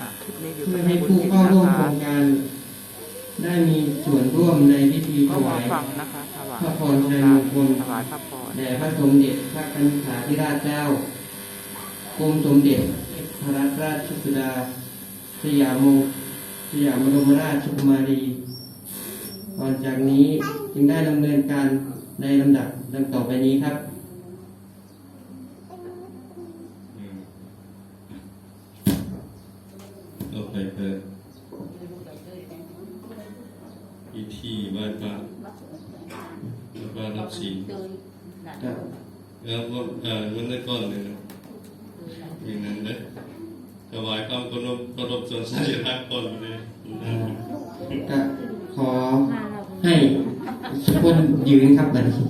ค่ะคลิปนี้อยู่เพื่กัอบให้บุญผู้ทิพย์เข้านะร่วมโครคะงการ ได้มีส่วนร่วมในพิธีถก็มาวายฟังนะคะถวายพระพรชัยมงคลถวายพระพรแด่พระสมเด็จพระกนิษฐาธิราชเจ้ากรมสมเด็จพระราชสุดา สยามงสยามบรมราชกุมารีก่อนจากนี้จึงได้ดำเนินการในลำดับดังต่อไปนี้ครับ อืมต่อไป เปิดพิธีไหว้พระไหว้พระรับศีลครับแล้วก็เอ่อมันได้ก่อนเลยนะอย่างนั้นเด้อถวายความเคารพเคารพส่วนสัญลักษณ์ก่อนเลยก็ขอให้ทุกคนยืนครับบัดนี้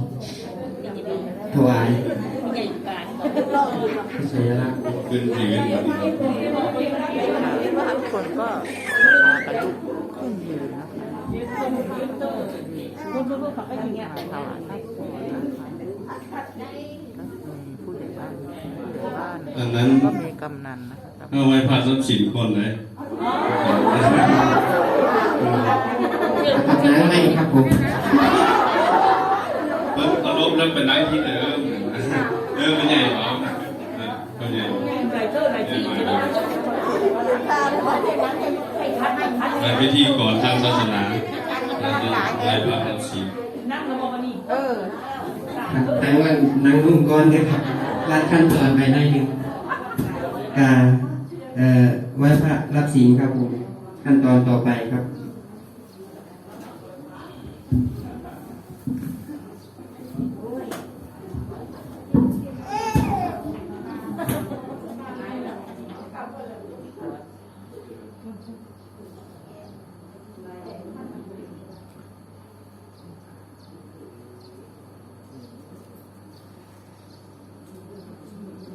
ถวายสัญลักษณ์ขึ้นยืนทุกคนก็พากันลุกขึ้นยืนนะคะ ถวายพระพรนะคะก็มีผู้ใหญ่บ้านผู้ใหญ่บ้านอันนั้นก็มีกำนันนะคะเอาไว้พระทรัพย์สินก่อนเลยน้ำไม่ครับผมเพิ่มเคารพแล้วเป็นไรที่เดิมเออเป็นใหญ่หรอเป็นใหญ่ในพิธีก่อนทางศาสนา ไหว้พระรับศีลนั่งว่านั่งรุ่มก้อนเนี่ยครับลาดขั้นตอนไปได้หนึ่งการเอ่อไหว้พระรับศีลครับผมขั้นตอนต่อไปครับ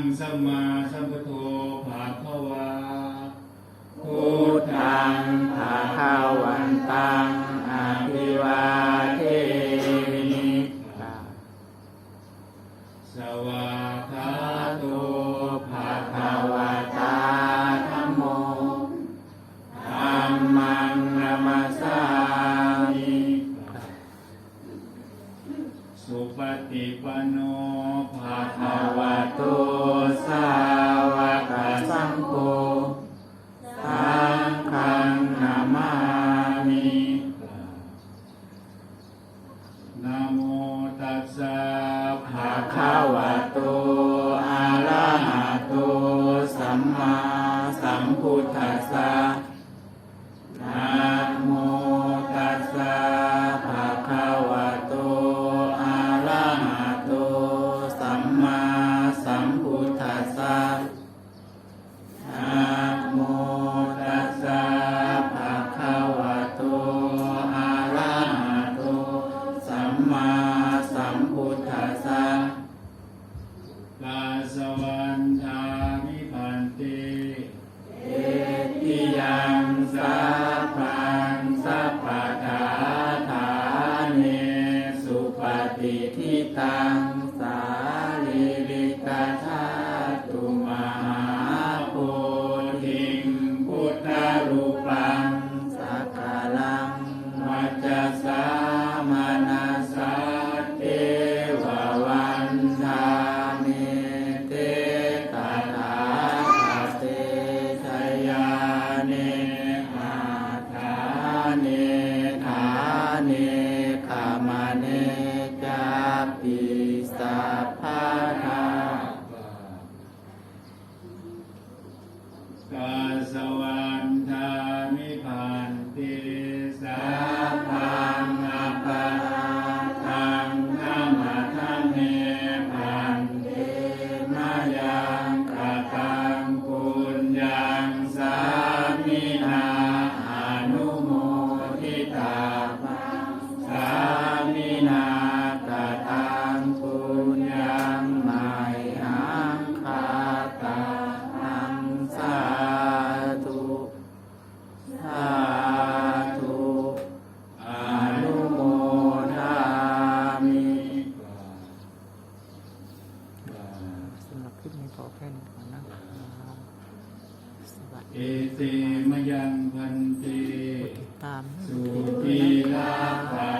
งสัมมาสัมพุทโธภาควา สุปฏิปันโนภาภาวาโตสาวกสังโฆสังฆังนามามินะโมตัสสะภาคาวะโตอะระหะโตสัมมาสัมพุทธัสสะ มาสัมพุทธัสสะนะโมตัสสะภะคะวะโตอะระหะโตสัมมาสัมพุทธัสสะลาสวา รูปา เอเตมยังพันเตสุตีลาภา